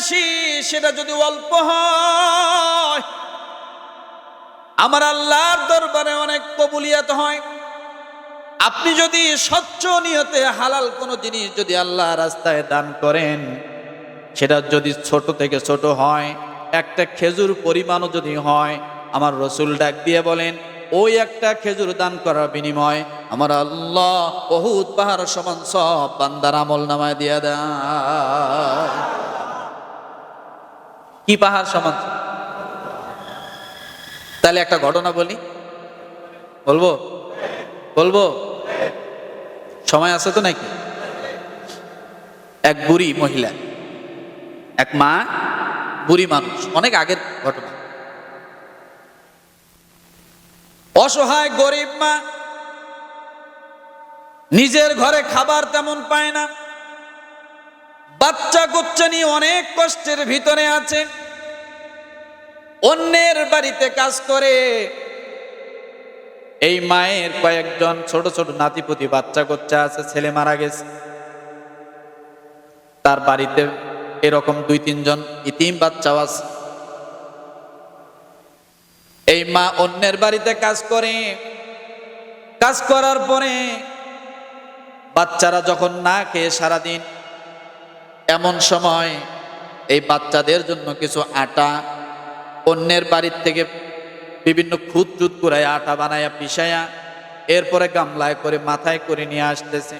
বেশি, সেটা যদি অল্প হয়। আমার আল্লাহর দরবারে অনেক কবুলিয়াত হয়। আপনি যদি স্বচ্ছ নিয়তে হালাল কোনো জিনিস যদি আল্লাহ রাস্তায় দান করেন, সেটা যদি ছোট থেকে ছোট হয়, একটা খেজুর পরিমাণও যদি হয়, আমার রসুল ডাক দিয়ে বলেন, ওই একটা খেজুর দান করার বিনিময় আমার আল্লাহ বহুত পাহাড় সমান সব বান্দার আমল নামায় দিয়ে দেয় কি পাহাড় সমান? তাহলে একটা ঘটনা বলি। বলব? বলব? সময় আছে তো নাকি? এক বুড়ি মহিলা, এক মা, বুড়ি মানুষ, অনেক আগের ঘটনা। অসহায় গরিব মা, নিজের ঘরে খাবার তেমন পায় না। বাচ্চা কুচ্চা নিয়ে অনেক কষ্টের ভিতরে আছে। অন্যের বাড়িতে কাজ করে। এই মায়ের কয়েকজন ছোট ছোট নাতিপুতি বাচ্চা কাচ্চা আছে, ছেলে মারা গেছে। তার বাড়িতে এরকম দুই, তিনজন ইতিম বাচ্চাও আছে। এই মা অন্যের বাড়িতে কাজ করে। কাজ করার পরে বাচ্চারা যখন না খেয়ে সারাদিন, এমন সময় এই বাচ্চাদের জন্য কিছু আটা অন্যের বাড়ির থেকে বিভিন্ন খুদ টুদ করে আটা বানায়া পিসায়া এরপরে গামলায় করে মাথায় করে নিয়ে আসতেছে।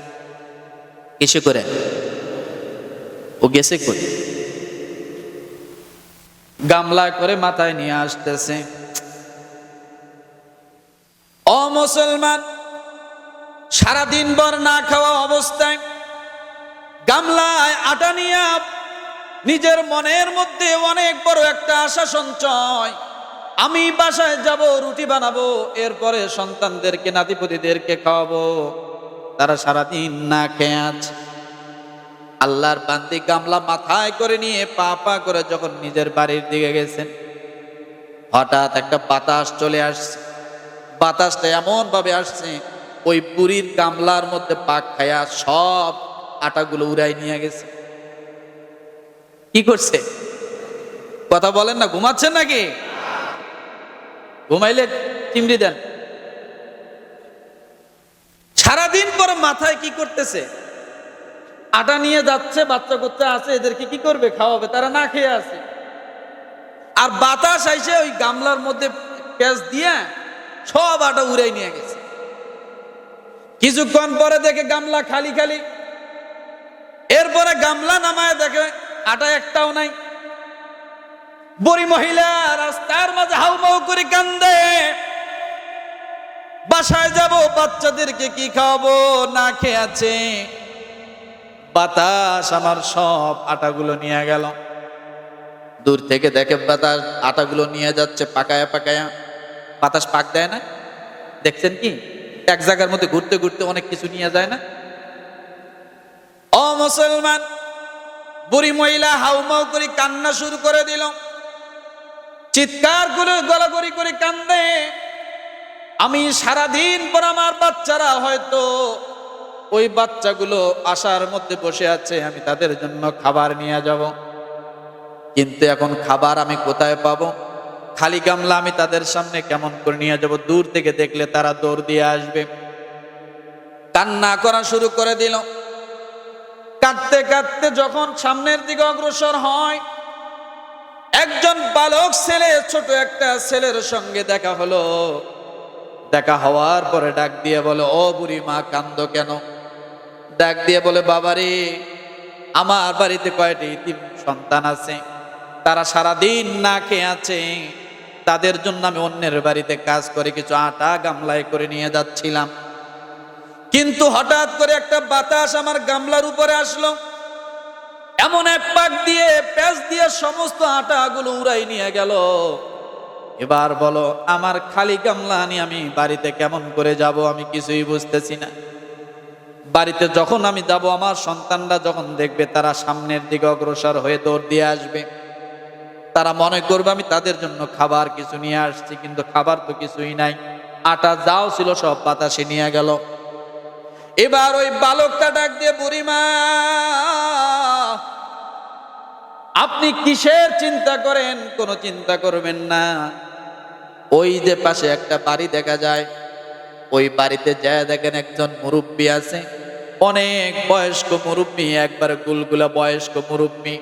কিসে করে? ও গেছে করে গামলায় করে মাথায় নিয়ে আসতেছে। ও মুসলমান সারাদিন ভর না খাওয়া অবস্থায় গামলায় আটা নিয়ে নিজের মনের মধ্যে অনেক বড় একটা আশা সঞ্চয়। আমি বাসায় যাব, রুটি বানাবো, এরপরে সন্তানদেরকে, নাতিপতিদেরকে খাওয়াবো। তারা সারাদিন না খেয়ে আছে। আল্লাহর বান্দি গামলা মাথায় করে নিয়ে পা পা করে যখন নিজের বাড়ির দিকে গেছেন, হঠাৎ একটা বাতাস চলে আসছে। বাতাসটা এমন ভাবে আসছে, ওই পুরীর গামলার মধ্যে পাক খায়া সব আটাগুলো উড়াই নিয়ে গেছে। কি করছে? কথা বলেন না, ঘুমাচ্ছেন নাকি? ঘুমাইলে চিমড়ি দেন। সারাদিন পরে মাথায় কি করতেছে? আটা নিয়ে যাচ্ছে, বাচ্চা কোচ্চা আছে, এদেরকে কি করবে, খাওয়াবে, তারা না খেয়ে আছে। আর বাতাস আইসে ওই গামলার মধ্যে পেঁচ দিয়ে সব আটা উড়াই নিয়ে গেছে। কিছুক্ষণ পরে দেখে গামলা খালি খালি। এরপরে গামলা নামায় দেখে আটা একটাও নাই। বুড়ি মহিলা রাস্তার মাঝে হাউমাউ করে কান্দে। বাসায় যাব, বাচ্চাদেরকে কি খাওয়াবো না খেয়ে আছে। বাতাস আমার সব আটাগুলো নিয়ে গেল। দূর থেকে দেখে বাতাস আটাগুলো নিয়ে যাচ্ছে পাকায়া পাকায়া। বাতাস পাক দেয় না। দেখছেন কি? এক জায়গার মধ্যে ঘুরতে ঘুরতে অনেক কিছু নিয়ে যায় না। অ মুসলমান বুড়ি মহিলা হাউমাউ করে কান্না শুরু করে দিল। চিৎকার করে, গলাগড়ি করে কান্দে। আমি সারাদিন পর আমার বাচ্চারা হয়তো ওই বাচ্চাগুলো আসার মধ্যে বসে আছে, আমি তাদের জন্য খাবার নিয়ে যাব। কিন্তু এখন খাবার আমি কোথায় পাবো? খালি গামলা আমি তাদের সামনে কেমন করে নিয়ে যাব? দূর থেকে দেখলে তারা দৌড় দিয়ে আসবে। কান্না করা শুরু করে দিল। কাঁদতে কাঁদতে যখন সামনের দিকে অগ্রসর হয়, একজন বালক ছেলে, ছোট একটা ছেলের সঙ্গে দেখা হলো। দেখা হওয়ার পরে ডাক দিয়ে বলে, ও বুড়ি মা, কান্দ কেন? ডাক দিয়ে বলে, বাবারে, আমার বাড়িতে কয়টি ইতিম সন্তান আছে। তারা সারাদিন না খেয়ে আছে। তাদের জন্য আমি অন্যের বাড়িতে কাজ করে কিছু আটা গামলায় করে নিয়ে যাচ্ছিলাম। কিন্তু হঠাৎ করে একটা বাতাস আমার গামলার উপরে আসলো। এমন এক পাক দিয়ে, প্যাঁচ দিয়ে সমস্ত আটাগুলো উড়াই নিয়ে গেল। এবার বলো, আমার খালি গামলা নিয়ে আমি বাড়িতে কেমন করে যাব আমি কিছুই বুঝতেছি না। বাড়িতে যখন আমি যাব, আমার সন্তানরা যখন দেখবে, তারা সামনের দিকে অগ্রসর হয়ে দৌড় দিয়ে আসবে। তারা মনে করবে, আমি তাদের জন্য খাবার কিছু নিয়ে আসছি, কিন্তু খাবার তো কিছুই নাই। আটা যাও ছিল, সব বাতাসে নিয়ে গেল। এবার ওই বালকটা ডাক দিয়ে, বুড়িমা, আপনি কিসের চিন্তা করেন? কোনো চিন্তা করবেন না। ওই যে পাশে একটা বাড়ি দেখা যায়। ওই বাড়িতে যায় দেখেন একজন মুরব্বী আছে। অনেক বয়স্ক মুরব্বী, একবার গুলগুলা বয়স্ক মুরব্বী।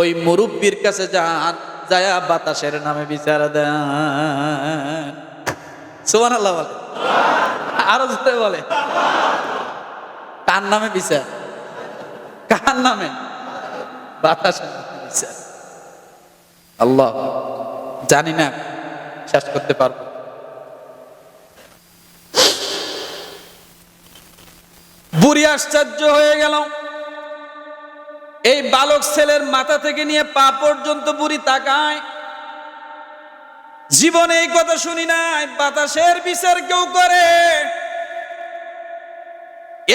ওই মুরব্বীর কাছে যান, যায়া বাতাসের নামে বিচার দেন। সুমান আল্লাহ আরও বলে। কার নামে বিচার? কার নামে? বাতাসের বিচার। আল্লাহ জানি না, শেষ করতে পারব। বুড়ি আশ্চর্য হয়ে গেল। এই বালক ছেলের মাথা থেকে নিয়ে পা পর্যন্ত বুড়ি তাকায়। জীবনে এই কথা শুনি নাই, বাতাসের বিচার কেউ করে।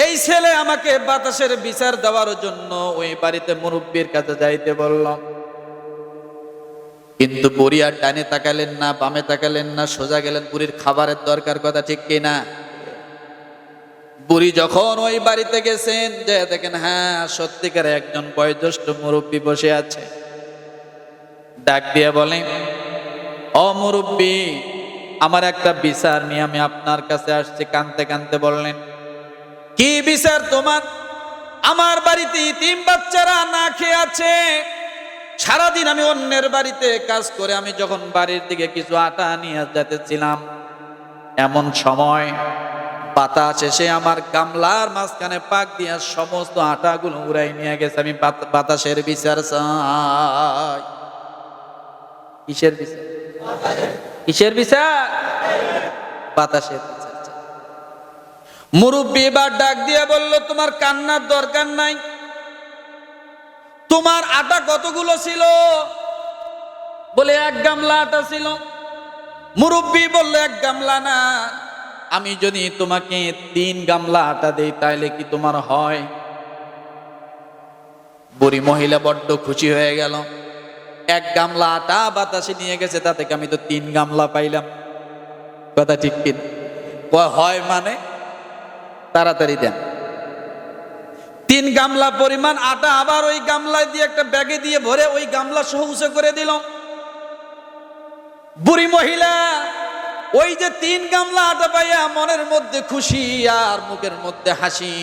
এই ছেলে আমাকে বাতাসের বিচার দেওয়ার জন্য ওই বাড়িতে মুরব্বীর কাছে যাইতে বললাম কিন্তু বুড়ি আর ডানে তাকালেন না, বামে তাকালেন না, সোজা গেলেন বুড়ির খাবারের দরকার কথা ঠিক কিনা? বুড়ি যখন ওই বাড়িতে গেছেন, যে দেখেন হ্যাঁ সত্যিকারে একজন বয়োজ্যেষ্ঠ মুরব্বী বসে আছে। ডাক দিয়ে বলে, ও মুরব্বী, আমার একটা বিচার নিয়ে আমি আপনার কাছে আসছি। কানতে কানতে বললেন কি বিচার তোমার? আমার বাড়িতে তিন বাচ্চারা না খেয়ে আছে। সারাদিন আমি অন্যের বাড়িতে কাজ করে আমি যখন বাড়ির দিকে কিছু আটা নিয়ে যেতেছিলাম, এমন সময় বাতাস এসে আমার গামলার মাঝখানে পাক দিয়া সমস্ত আটাগুলো উড়াই নিয়ে গেছে। আমি বাত- বাতাসের বিচার চাই। কিসের বিচার? কিসের বিচার? বাতাসের। মুরব্বী এবার ডাক দিয়ে বলল, তোমার কান্নার দরকার নাই। তোমার আটা কতগুলো ছিল? বলে, এক গামলা আটা ছিল। মুরব্বী বলল, এক গামলা না। আমি যদি তোমাকে তিন গামলা আটা দেই, তাইলে কি তোমার হয়? বুড়ি মহিলা বড্ড খুশি হয়ে গেল। এক গামলা আটা বাতাসে নিয়ে গেছে তা থেকে আমি তো তিন গামলা পাইলাম? কথা ঠিক কিনা? হয় মানে? তাড়াতাড়ি দেন। তিন গামলা পরিমাণ আটা আবার ওই গামলায় দিয়ে একটা ব্যাগে দিয়ে ভরে ওই গামলা সহ উঁচু করে দিল। বুড়ি মহিলা, ওই যে তিন গামলা আটা পাইয়া মনের মধ্যে খুশি আর মুখের মধ্যে হাসি।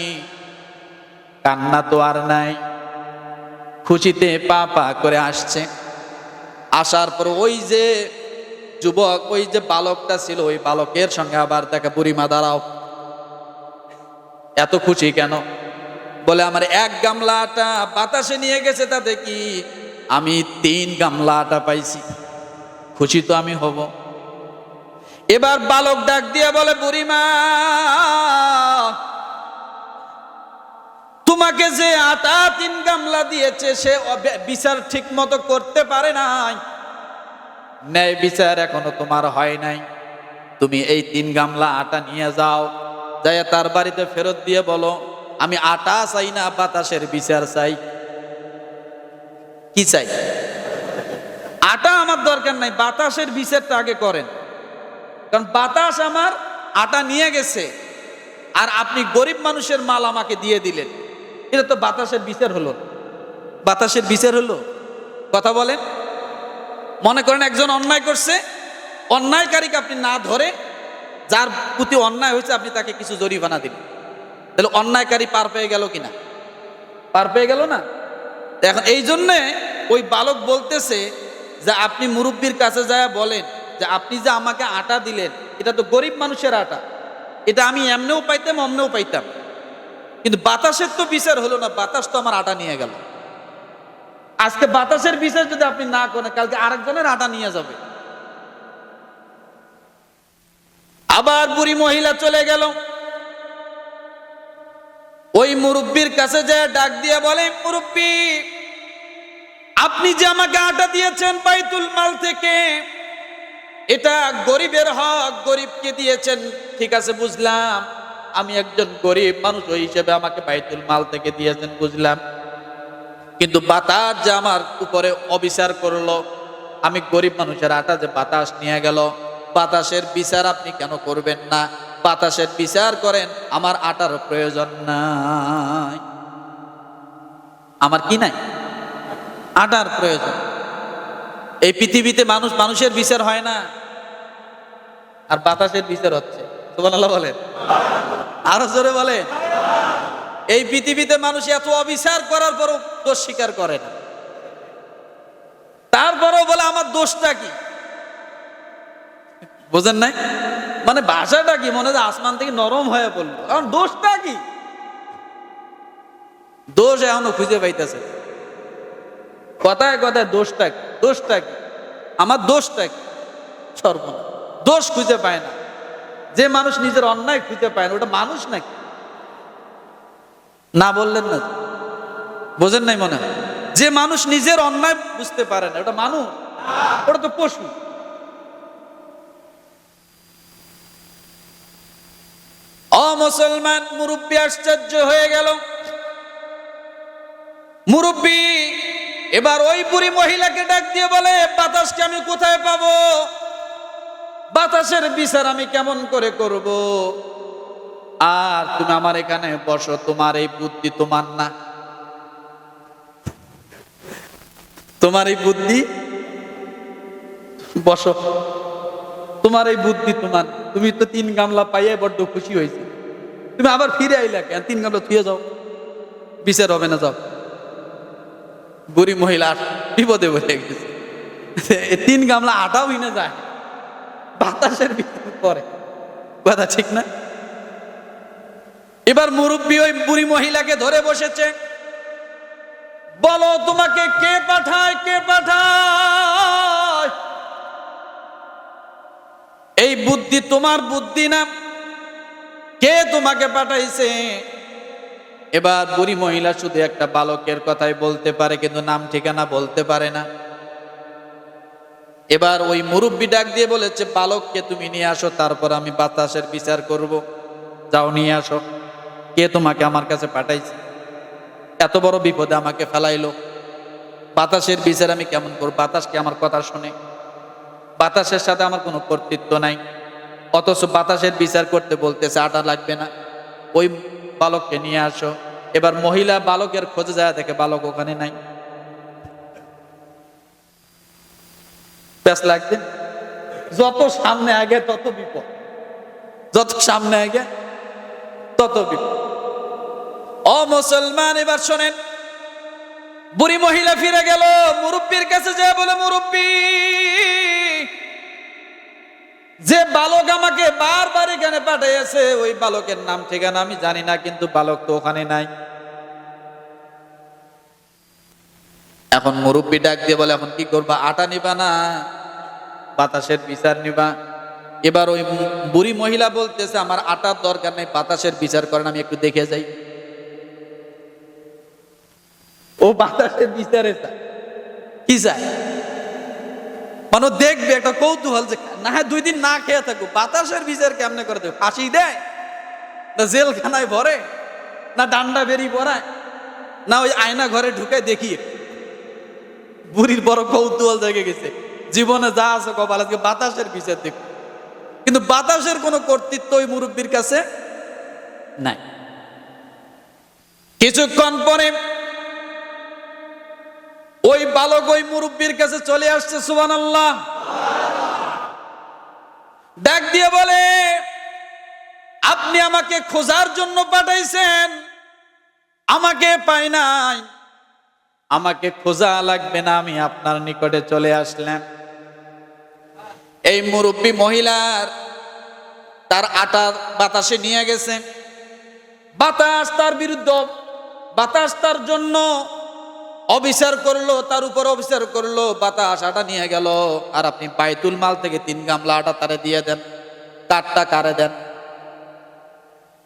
কান্না তো আর নাই। খুশিতে পা পা করে আসছে। আসার পর ওই যে যুবক, ওই যে বালকটা ছিল, ওই বালকের সঙ্গে আবার দেখা বুড়িমা দাঁড়াও। এত খুশি কেন? বলে, আমার এক গামলা আটা বাতাসে নিয়ে গেছে তাতে কি? আমি তিন গামলা আটা পাইছি। খুশি তো আমি হব। এবার বালক ডাক দিয়ে বলে, বুড়িমা, তোমাকে যে আটা তিন গামলা দিয়েছে, সে বিচার ঠিক মতো করতে পারে নাই। ন্যায় বিচার এখনও তোমার হয় নাই। তুমি এই তিন গামলা আটা নিয়ে যাও। যাই তার বাড়িতে ফেরত দিয়ে বলো, আমি আটা চাই না, বাতাসের বিচার চাই। কি চাই? আটা আমার দরকার নাই, বাতাসের বিচারটা আগে করেন। কারণ বাতাস আমার আটা নিয়ে গেছে, আর আপনি গরিব মানুষের মাল আমাকে দিয়ে দিলেন। এটা তো বাতাসের বিচার হলো। বাতাসের বিচার হলো? কথা বলেন। মনে করেন একজন অন্যায় করছে, অন্যায়কারীকে আপনি না ধরে যার প্রতি অন্যায় হয়েছে, আপনি তাকে কিছু জরিমানা দিলেন। তাহলে অন্যায়কারী পার পেয়ে গেল কিনা? পার পেয়ে গেল না? এখন এই জন্যে ওই বালক বলতেছে যে, আপনি মুরব্বীর কাছে যায় বলেন যে, আপনি যে আমাকে আটা দিলেন, এটা তো গরিব মানুষের আটা। এটা আমি এমনেও পাইতাম, অমনেও পাইতাম। কিন্তু বাতাসের তো বিচার হলো না, বাতাস তো আমার আটা নিয়ে গেল। আজকে বাতাসের বিচার যদি আপনি না করেন, কালকে আরেকজনের আটা নিয়ে যাবে। আবার বুড়ি মহিলা চলে গেল। ওই মুরব্বীর কাছে যে ডাক দিয়ে বলে, মুরব্বী, আপনি যে আমাকে আটা দিয়েছেন বাইতুল মাল থেকে, এটা গরিবের হক, গরিবকে দিয়েছেন। ঠিক আছে, বুঝলাম। আমি একজন গরিব মানুষ, ওই হিসেবে আমাকে বাইতুল মাল থেকে দিয়েছেন, বুঝলাম। কিন্তু বাতাস যে আমার উপরে অবিচার করল, আমি গরিব মানুষের আটা যে বাতাস নিয়ে গেল বাতাসের বিচার আপনি কেন করবেন না? বাতাসের বিচার করেন, আমার আটার প্রয়োজন নাই। আমার কি নাই? আটার প্রয়োজন। এই পৃথিবীতে মানুষ, মানুষের বিচার হয় না। আর বাতাসের বিচার হচ্ছে। সুবহানাল্লাহ বলেন। আরও জোরে বলে এই পৃথিবীতে মানুষ এত অবিচার করার পরও দোষ স্বীকার করে না। তারপরেও বলে, আমার দোষটা কি? বোঝেন নাই? মানে ভাষাটা কি? মনে হয় আসমান থেকে নরম হয়ে পড়ল। কারণ দোষটা কি? দোষ এখনও খুঁজে পাইতেছে। কথায় কথায় দোষটা কি? দোষটা কি? আমার দোষটা কি? সর্বনা দোষ খুঁজে পায় না। যে মানুষ নিজের অন্যায় খুঁজে পায় না, ওটা মানুষ নাকি? না বললেন না। বোঝেন নাই মনে হয়? যে মানুষ নিজের অন্যায় বুঝতে পারে না, ওটা মানুষ? ওটা তো পশু। অমুসলমান মুরব্বী আশ্চর্য হয়ে গেল। মুরব্বী, এবার ওই বুড়ি মহিলাকে ডাক দিয়ে বলে, বাতাসকে আমি কোথায় পাবো? বাতাসের বিচার আমি কেমন করে করব? আর তুমি আমার এখানে বসো, তোমার এই বুদ্ধি তোমার না। তোমার এই বুদ্ধি? বসো। তোমার এই বুদ্ধি তোমার। তুমি তো তিন গামলা পাইয়ে বড্ড খুশি হয়েছে। তুমি আবার ফিরে আইলা কেন? তিন গামলা থুয়ে যাও। বিচার হবে না যাও। বুড়ি মহিলা বিপদে বলে গেছে। তিন গামলা আটাও হিনে যায়। বাতাসের পরে কথা ঠিক না? এবার মুরব্বী ওই বুড়ি মহিলাকে ধরে বসেছে। বলো তোমাকে কে পাঠায় কে পাঠায়? এই বুদ্ধি তোমার বুদ্ধি না? কে তোমাকে পাঠাইছে? এবার বুড়ি মহিলা শুধু একটা বালকের কথাই বলতে পারে, কিন্তু নাম ঠিকানা বলতে পারে না। এবার ওই মুরব্বী ডাক দিয়ে বলেছে, বালককে তুমি নিয়ে আসো, তারপর আমি বাতাসের বিচার করব। যাও, নিয়ে আসো। কে তোমাকে আমার কাছে পাঠাইছে? এত বড় বিপদে আমাকে ফেলাইলো। বাতাসের বিচার আমি কেমন করব? বাতাসকে আমার কথা শুনে? বাতাসের সাথে আমার কোনো কর্তৃত্ব নাই। অথচ বাতাসের বিচার করতে বলতেছে, আটা লাগবে না। ওই বালককে নিয়ে আসো। এবার মহিলা বালকের খোঁজে যায়, দেখে বালক ওখানে নাই। লাগছে যত সামনে আগে, তত বিপদ। যত সামনে আগে, তত বিপদ। ও মুসলমান, এবার শোনেন। বুড়ি মহিলা ফিরে গেল, মুরব্বীর কাছে যায় বলে, মুরব্বী যে বালক আমাকে বারবার এখানে পাঠাইয়াছে, ওই বালকের নাম ঠিকানা আমি জানি না, কিন্তু বালক তো ওখানে নাই। এখন মুরব্বী ডাক দিয়ে বলে, এখন কি করবা? আটা নিবা না? বাতাসের বিচার নিবা। এবার ওই বুড়ি মহিলা বলতেছে, আমার আটার দরকার নেই, বাতাসের বিচার করেন, আমি একটু দেখে যাই। ও বাতাসের বিচারে কি চায়? মানে দেখবে একটা কৌতূহল যে না হয় দুই দিন না খেয়ে থাকব বাতাসের বিচার কেমনে করে দেবে? ফাঁসি দেয়? না জেলখানায় ভরে? না ডান্ডা বেরি পড়ায় না ওই আয়না ঘরে ঢুকে দেখি বুড়ির বড় কৌতূহল জেগে গেছে। জীবনে যা আছে কপাল আজকে বাতাসের বিচার দেখ কিন্তু বাতাসের কোনো কর্তৃত্ব ওই মুরব্বীর কাছে নাই। কিছুক্ষণ পরে ওই বালক ওই মুরব্বীর কাছে চলে আসছে সুবান আল্লাহ ডাক দিয়ে বলে, আপনি আমাকে খোঁজার জন্য পাঠাইছেন, আমাকে পাই নাই। আমাকে খোঁজা লাগবে না, আমি আপনার নিকটে চলে আসলাম। এই মুরব্বী মহিলার তার আটা বাতাসে নিয়ে গেছে। বাতাস তার বিরুদ্ধে, বাতাস তার জন্য অবিচার করল, তার উপর অবিচার করল, বাতাস আটা নিয়ে গেল। আর আপনি বাইতুল মাল থেকে তিন গামলা আটা তারে দিয়ে দেন, তারটা কারে দেন?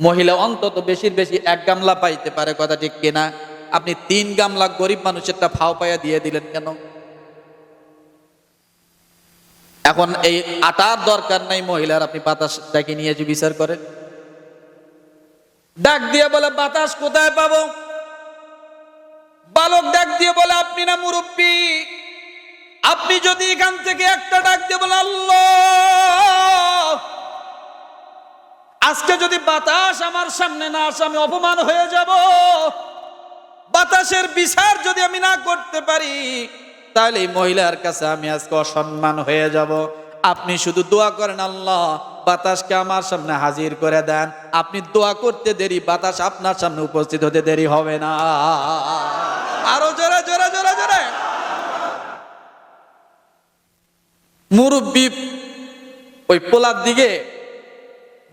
মহিলা অন্তত বেশির বেশি এক গামলা পাইতে পারে, কথা ঠিক কিনা? আপনি তিন গামলা গরিব মানুষেরটা ফাও পাইয়া দিয়ে দিলেন কেন? এখন এই আটার দরকার নাই মহিলার, আপনি বাতাস বাতাসটাকে নিয়ে যে বিচার করেন। ডাক দিয়ে বলে, বাতাস কোথায় পাবো? বালক ডাক দিয়ে বলে, আপনি না মুরব্বী? আপনি যদি এখান থেকে একটা ডাক দিয়ে বলে, আল্লাহ! আজকে যদি বাতাস আমার সামনে না আসে, আমি অপমান হয়ে যাব। বাতাসের বিচার যদি আমি না করতে পারি, তাহলে এই মহিলার কাছে আমি আজকে অসম্মান হয়ে যাব। আপনি শুধু দোয়া করেন, আল্লাহ বাতাসকে আমার সামনে হাজির করে দেন। আপনি দোয়া করতে দেরি, বাতাস আপনার সামনে উপস্থিত হতে দেরি হবে না। আরও জোরে জোরে জোরে জোরে। মুরব্বী ওই পোলার দিকে,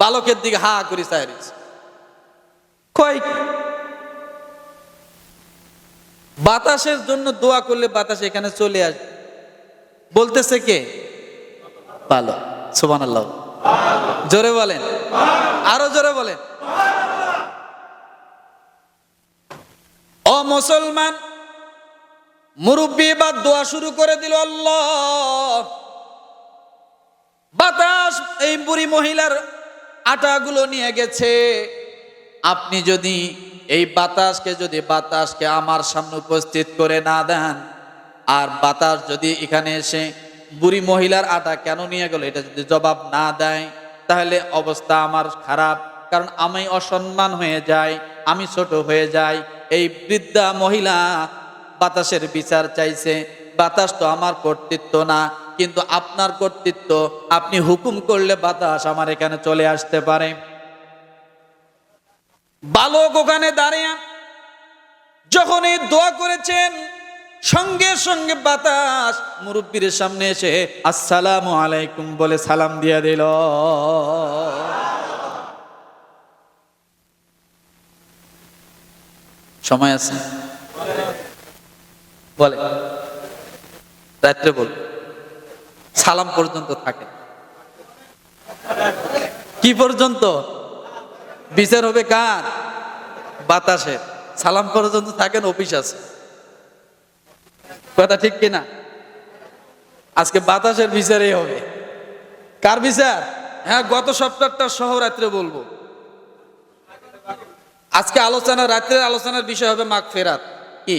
বালকের দিকে হা করি চাইরিস বাতাসের জন্য দোয়া করলে বাতাস এখানে চলে আসবে। বলতেছে কে? ভালো সুবান আল্লাহ জোরে বলেন। আরও জোরে বলেন। ও মুসলমান, মুরব্বী বা দোয়া শুরু করে দিল, আল্লাহ, বাতাস, এই বুড়ি মহিলার আটাগুলো নিয়ে গেছে। আপনি যদি এই বাতাসকে, যদি বাতাসকে আমার সামনে উপস্থিত করে না দেন, আর বাতাস যদি এখানে এসে বুড়ি মহিলার আটা কেন নিয়ে গেল? এটা যদি জবাব না দেয়, তাহলে অবস্থা আমার খারাপ। কারণ আমি অসম্মান হয়ে যাই, আমি ছোট হয়ে যাই। এই বৃদ্ধা মহিলা বাতাসের বিচার চাইছে। বাতাস তো আমার কর্তৃত্ব না, কিন্তু আপনার কর্তৃত্ব। আপনি হুকুম করলে বাতাস আমার এখানে চলে আসতে পারে। বালক ওখানে দাঁড়িয়ে যখন এই দোয়া করেছেন সঙ্গে সঙ্গে বাতাস মুরব্বীর সামনে এসে, আসসালামু আলাইকুম বলে সালাম দিয়ে দিল। সময় আছে? বলে। রাত্রে বল। সালাম পর্যন্ত থাকে। কি পর্যন্ত? বিচার হবে কার? বাতাসের। সালাম পর্যন্ত থাকেন অফিস আছে। কথা ঠিক কিনা? আজকে বাতাসের বিচারেই হবে। কার বিচার? হ্যাঁ গত সপ্তাহটা সহ রাত্রে বলব। আজকে আলোচনা রাত্রের আলোচনার বিষয় হবে মাগ ফেরাত। কি?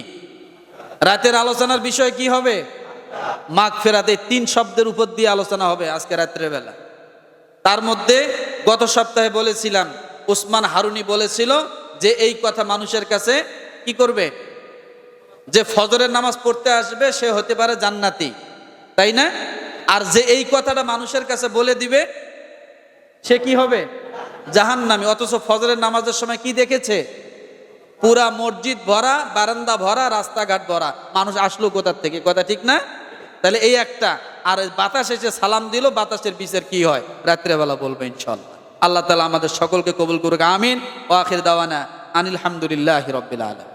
রাতের আলোচনার বিষয় কি হবে? মাঘ ফেরাত এই তিন শব্দের উপর দিয়ে আলোচনা হবে আজকে রাত্রের বেলা তার মধ্যে গত সপ্তাহে বলেছিলাম, উসমান হারুনি বলেছিল যে এই কথা মানুষের কাছে কি করবে? যে ফজরের নামাজ পড়তে আসবে, সে হতে পারে জান্নাতি। তাই না? আর যে এই কথাটা মানুষের কাছে বলে দিবে, সে কি হবে? জাহান্নামী। অথচ ফজরের নামাজের সময় কি দেখেছে? পুরা মসজিদ ভরা, বারান্দা ভরা, রাস্তাঘাট ভরা। মানুষ আসলো কোথার থেকে? কথা ঠিক না? তাহলে এই একটা। আর বাতাস এসে সালাম দিল, বাতাসের বিচার কি হয়? রাত্রেবেলা বলব ইনশাল্লাহ আল্লাহ তালা আমাদের সকলকে কবুল করুক, আমিন। ও আখির দাওয়ানা আনিল হামদুলিল্লাহ আলম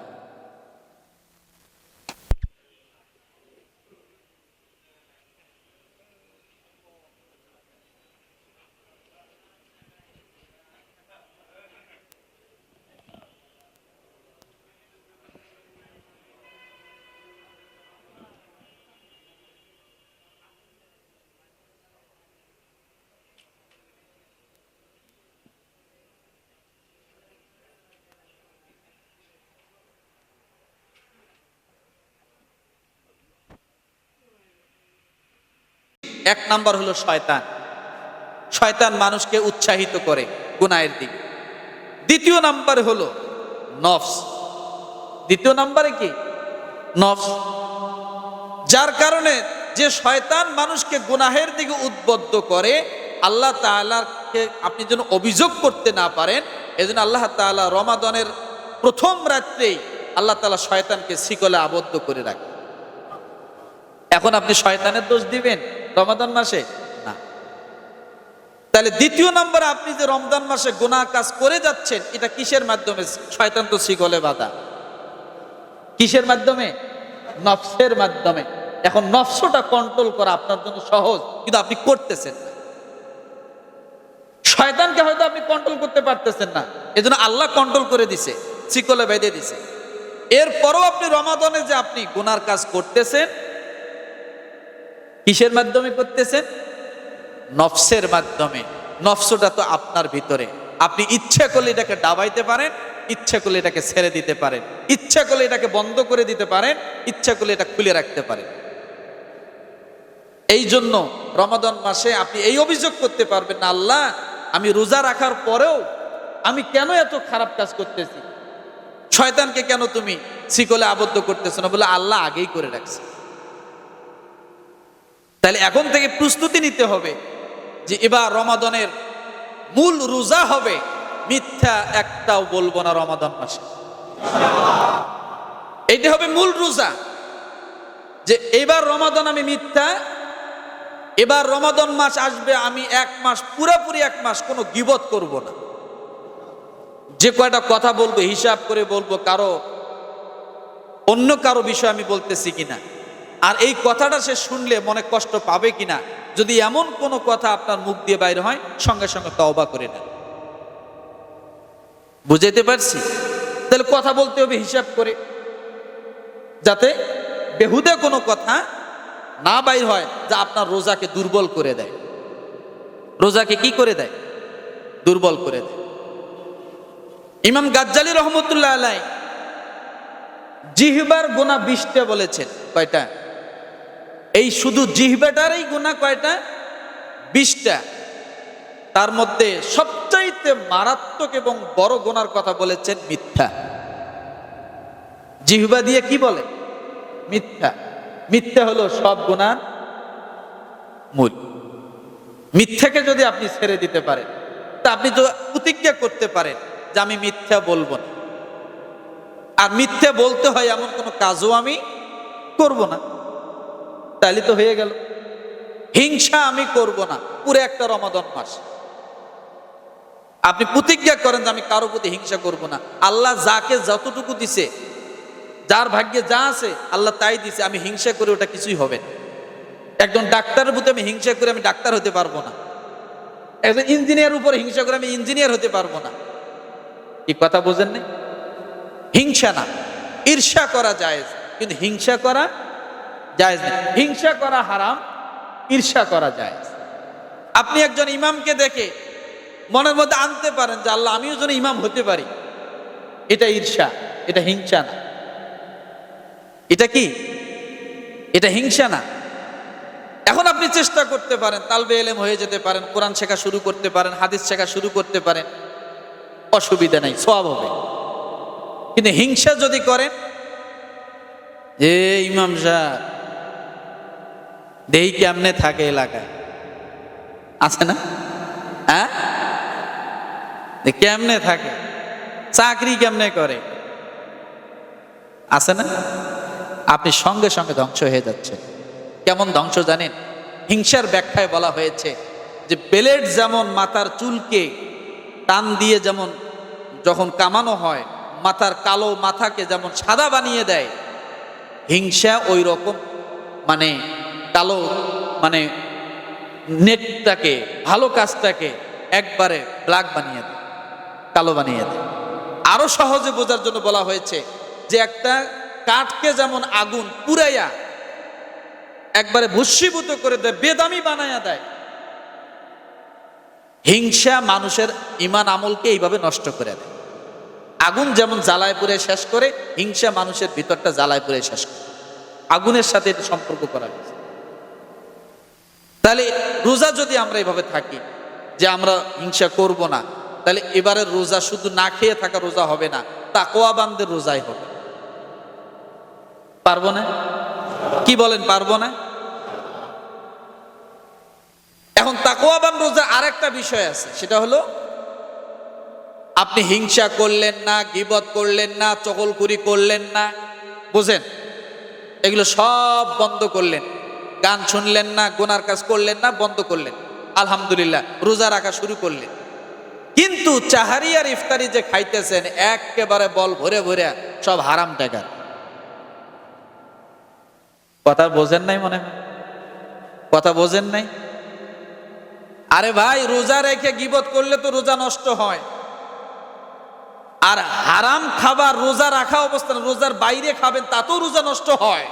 এক নাম্বার হলো শয়তান। শয়তান মানুষকে উৎসাহিত করে গুনাহের দিকে। দ্বিতীয় নাম্বার হলো নফস। দ্বিতীয় নাম্বারে কি? নফস। যার কারণে যে শয়তান মানুষকে গুনাহের দিকে উদ্বুদ্ধ করে, আল্লাহ তাআলাকে আপনি যেন অভিযোগ করতে না পারেন, এজন্য আল্লাহ তাআলা রমাদনের প্রথম রাত্রেই আল্লাহ তাআলা শয়তানকে শিকলে আবদ্ধ করে রাখে। এখন আপনি শয়তানের দোষ দিবেন রমাদান মাসে? না। তাহলে দ্বিতীয় নম্বরে আপনি যে রমজান মাসে গুনাহ কাজ করে যাচ্ছেন, এটা কিসের মাধ্যমে? শয়তান তো শিকলে বাধা। কিসের মাধ্যমে? নফসের মাধ্যমে। এখন নফসটা কন্ট্রোল করা আপনার জন্য সহজ, কিন্তু আপনি করতেছেন শয়তানকে হয়তো আপনি কন্ট্রোল করতে পারতেছেন না। এজন্য আল্লাহ কন্ট্রোল করে দিছে, শিকলে বেঁধে দিছে। এরপরও আপনি রমাদনে যে আপনি গুনার কাজ করতেছেন কিসের মাধ্যমে করতেছেন? নফসের মাধ্যমে। নফসটা তো আপনার ভিতরে। আপনি ইচ্ছা করলে এটাকে ডাবাইতে পারেন, ইচ্ছা করলে এটাকে ছেড়ে দিতে পারেন। ইচ্ছা করলে এটাকে বন্ধ করে দিতে পারেন, ইচ্ছা করলে এটা খুলে রাখতে পারেন। এই জন্য রমাদন মাসে আপনি এই অভিযোগ করতে পারবেন না, আল্লাহ, আমি রোজা রাখার পরেও আমি কেন এত খারাপ কাজ করতেছি? শয়তানকে কেন তুমি শিকলে আবদ্ধ করতেছে না? বলে, আল্লাহ আগেই করে রাখছে। তাহলে এখন থেকে প্রস্তুতি নিতে হবে যে এবার রমাদনের মূল রোজা হবে। মিথ্যা একটাও বলব না রমাদন মাসে। এইটা হবে মূল রোজা। যে এবার রমাদন আমি মিথ্যা, এবার রমাদন মাস আসবে আমি এক মাস, পুরোপুরি এক মাস কোনো গিবত করব না। যে কয়টা কথা বলব, হিসাব করে বলব, কারও অন্য কারও বিষয় আমি বলতেছি কিনা। আর এই কথাটা সে শুনলে মনে কষ্ট পাবে কিনা? যদি এমন কোনো কথা আপনার মুখ দিয়ে বাইরে হয়, সঙ্গে সঙ্গে তওবা করে নেন। বুঝাইতে পারছি? তাহলে কথা বলতে হবে হিসাব করে। যাতে বেহুদে কোনো কথা না বাইর হয়, যা আপনার রোজাকে দুর্বল করে দেয়। রোজাকে কি করে দেয়? দুর্বল করে দেয়। ইমাম গাজ্জালি রহমতুল্লাহ আলাই জিহবার গোনা বিশটা বলেছেন কয়টা? এই শুধু জিহবাটারই গোনা কয়টা? বিশটা। তার মধ্যে সবচাইতে মারাত্মক এবং বড় গোনার কথা বলেছেন মিথ্যা। জিহবা দিয়ে কি বলে? মিথ্যা। মিথ্যা হলো সব গুণার মূল। মিথ্যাকে যদি আপনি ছেড়ে দিতে পারেন, তা আপনি তো প্রতিজ্ঞা করতে পারেন যে আমি মিথ্যা বলব না। আর মিথ্যা বলতে হয় এমন কোনো কাজও আমি করব না। তাহলে তো হয়ে গেল। হিংসা আমি করব না, পুরো একটা রমাদন মাস। আপনি প্রতিজ্ঞা করেন যে আমি কারও প্রতি হিংসা করব না। আল্লাহ যাকে যতটুকু দিছে, যার ভাগ্যে যা আছে, আল্লাহ তাই দিছে। আমি হিংসা করে ওটা কিছুই হবে না। একজন ডাক্তারের প্রতি আমি হিংসা করে আমি ডাক্তার হতে পারব না। একজন ইঞ্জিনিয়ার উপর হিংসা করে আমি ইঞ্জিনিয়ার হতে পারব না। কি কথা বোঝেন নাই হিংসা না। ঈর্ষা করা যায় কিন্তু হিংসা করা যায় না হিংসা করা হারাম, ঈর্ষা করা যায় আপনি একজন ইমামকে দেখে মনের মধ্যে আনতে পারেন যে আল্লাহ, আমিও যেন ইমাম হতে পারি। এটা ঈর্ষা, এটা হিংসা না। এটা কি? এটা হিংসা না। এখন আপনি চেষ্টা করতে পারেন, তালবে এলেম হয়ে যেতে পারেন, কোরআন শেখা শুরু করতে পারেন, হাদিস শেখা শুরু করতে পারেন, অসুবিধা নাই সব হবে। কিন্তু হিংসা যদি করেন, এ ইমাম সাহেব দেহি কেমনে থাকে এলাকায়? আছে না? হ্যাঁ? কেমনে থাকে? চাকরি কেমনে করে? আছে না? আপনি সঙ্গে সঙ্গে ধ্বংস হয়ে যাচ্ছে। কেমন ধ্বংস জানেন? হিংসার ব্যাখ্যায় বলা হয়েছে যে বেলেট যেমন মাথার চুলকে টান দিয়ে যেমন যখন কামানো হয়, মাথার কালো মাথাকে যেমন সাদা বানিয়ে দেয়, হিংসা ওই রকম মানে কালো মানে নেটটাকে, ভালো কাজটাকে একবারে ব্ল্যাক বানিয়ে দেয়, কালো বানিয়ে দেয়। আরও সহজে বোঝার জন্য বলা হয়েছে যে একটা কাঠকে যেমন আগুন পুরাইয়া একবারে ভস্মীভূত করে দেয়, বেদামি বানাইয়া দেয়, হিংসা মানুষের ইমান আমলকে এইভাবে নষ্ট করে দেয়। আগুন যেমন জ্বালায় পুড়ে শেষ করে, হিংসা মানুষের ভিতরটা জ্বালায় পুড়ে শেষ করে। আগুনের সাথে সম্পর্ক করা হয়েছে। তাহলে রোজা যদি আমরা এভাবে থাকি যে আমরা হিংসা করব না, তাহলে এবারের রোজা শুধু না খেয়ে থাকা রোজা হবে না তাকোয়াবানদের রোজাই হবে। পারব না? কি বলেন, পারব না? এখন তাকোয়াবান রোজার আরেকটা বিষয় আছে, সেটা হলো আপনি হিংসা করলেন না, গিবত করলেন না চকলকুরি করলেন না, বুঝেন? এগুলো সব বন্ধ করলেন। গান শুনলেন না, গোনার কাজ করলেন না, বন্ধ করলেন। আলহামদুলিল্লাহ, রোজা রাখা শুরু করলেন। কিন্তু চাহারি আর ইফতারি যে খাইতেছেন, একেবারে বল ভরে ভরে সব হারাম টাকার। কথা বোঝেন নাই মনে কথা বোঝেন নাই? আরে ভাই, রোজা রেখে গিবত করলে তো রোজা নষ্ট হয়। আর হারাম খাবার রোজা রাখা অবস্থান রোজার বাইরে খাবেন, তাতেও রোজা নষ্ট হয়।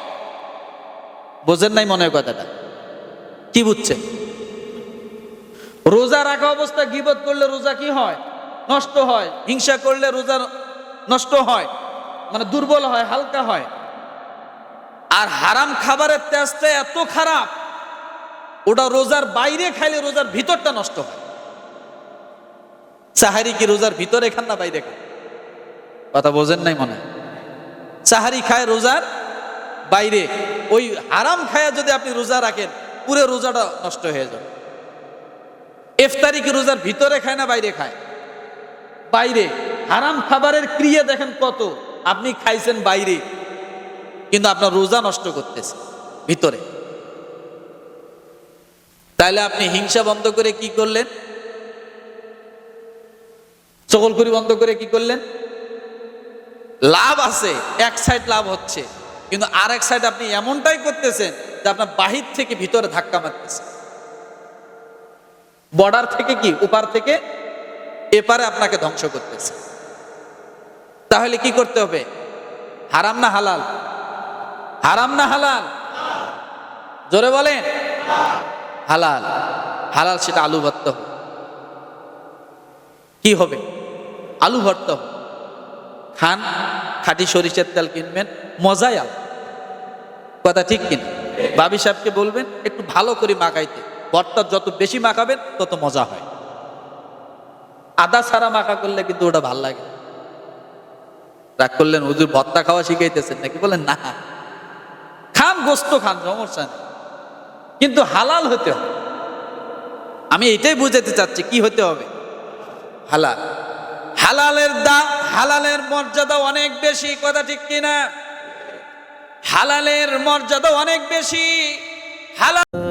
বোঝেন নাই মনে হয় কথাটা। কি বুঝছেন? রোজা রাখা অবস্থা গিবত করলে রোজা কি হয়? নষ্ট হয়। হিংসা করলে রোজা নষ্ট হয়। মানে দুর্বল হয়, হালকা হয়। আর হারাম খাবারের তেজটা এত খারাপ, ওটা রোজার বাইরে খাইলে রোজার ভিতরটা নষ্ট হয়। সাহারি কি রোজার ভিতরে খান না বাইরে খান? কথা বোঝেন নাই মনে সাহারি খায় রোজার বাইরে। ওই হারাম খায়া যদি আপনি রোজা রাখেন, পুরো রোজাটা নষ্ট হয়ে যাবে। ইফতারি কি রোজার ভিতরে খায় না বাইরে খায়? বাইরে। হারাম খাবারের ক্রিয়া দেখেন কত? আপনি খাইছেন বাইরে, কিন্তু আপনার রোজা নষ্ট করতেছে ভিতরে। তাহলে আপনি হিংসা বন্ধ করে কি করলেন? চকলখুরি বন্ধ করে কি করলেন? লাভ আছে, এক সাইড লাভ হচ্ছে। কিন্তু আর এক সাইড আপনি এমনটাই করতেছেন যে আপনার বাহির থেকে ভিতরে ধাক্কা মারতেছে। বর্ডার থেকে কি? উপার থেকে? এপারে আপনাকে ধ্বংস করতেছে। তাহলে কি করতে হবে? হারাম না হালাল? হারাম না হালাল? জোরে বলেন। হালাল। হালাল সেটা আলু ভর্ত কি হবে? আলু ভর্ত খান। খাঁটি সরিষার তেল কিনবেন, মজাই আল কথা ঠিক কিনা? বাবি সাহেবকে বলবেন, একটু ভালো করে মাখাইতে। ভর্তা যত বেশি মাখাবেন, তত মজা হয়। আদা ছাড়া মাখা করলে কিন্তু ওটা ভালো লাগে। রাগ করলেন, হুজুর, ভর্তা খাওয়া শিখাইতেছেন নাকি? বলেন না। খান, গোস্ত খান, সমস্যা নেই। কিন্তু হালাল হতে হবে। আমি এটাই বুঝাতে চাচ্ছি, কি হতে হবে? হালাল। হালালের দাম হালালের মর্যাদা অনেক বেশি কথা ঠিক কিনা? হালালের মর্যাদা অনেক বেশি। হালাল